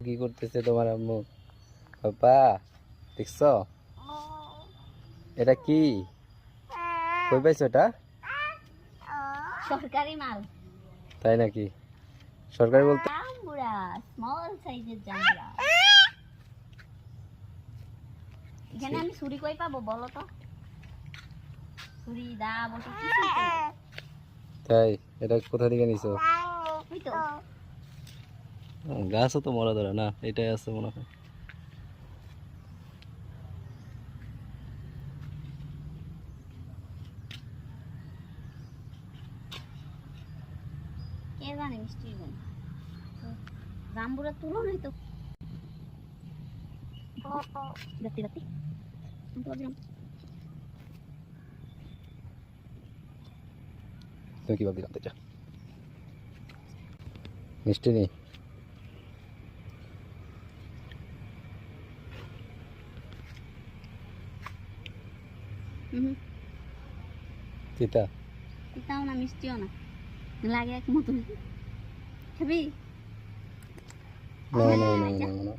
কি করতেছে তোমার আম্মু? বাবা দেখছ? এটা কি? কই পাইছো এটা? সরকারি মাল। তাই নাকি? সরকারি বলতে জাম্বুরা স্মল সাইজের জাম্বুরা এখানে আমি ছুরি কই পাবো বলো তো? ছুরি দা বসে তাই এটা কোথা থেকে নিছো? ওই তো। হুম, গাছও তো মরা ধরে না এটাই আছে মনে হয়। কে জানে মিষ্টি গুণ জাম্বুরা তুলো নাই তো? দেখতে দেখতে। আমি তুমি কি ভাবলি জানতে চাও? মিষ্টি নেই? তিতা তিতাও না মিষ্টিও না। লাগে এক মতন খাবি? না না না না না।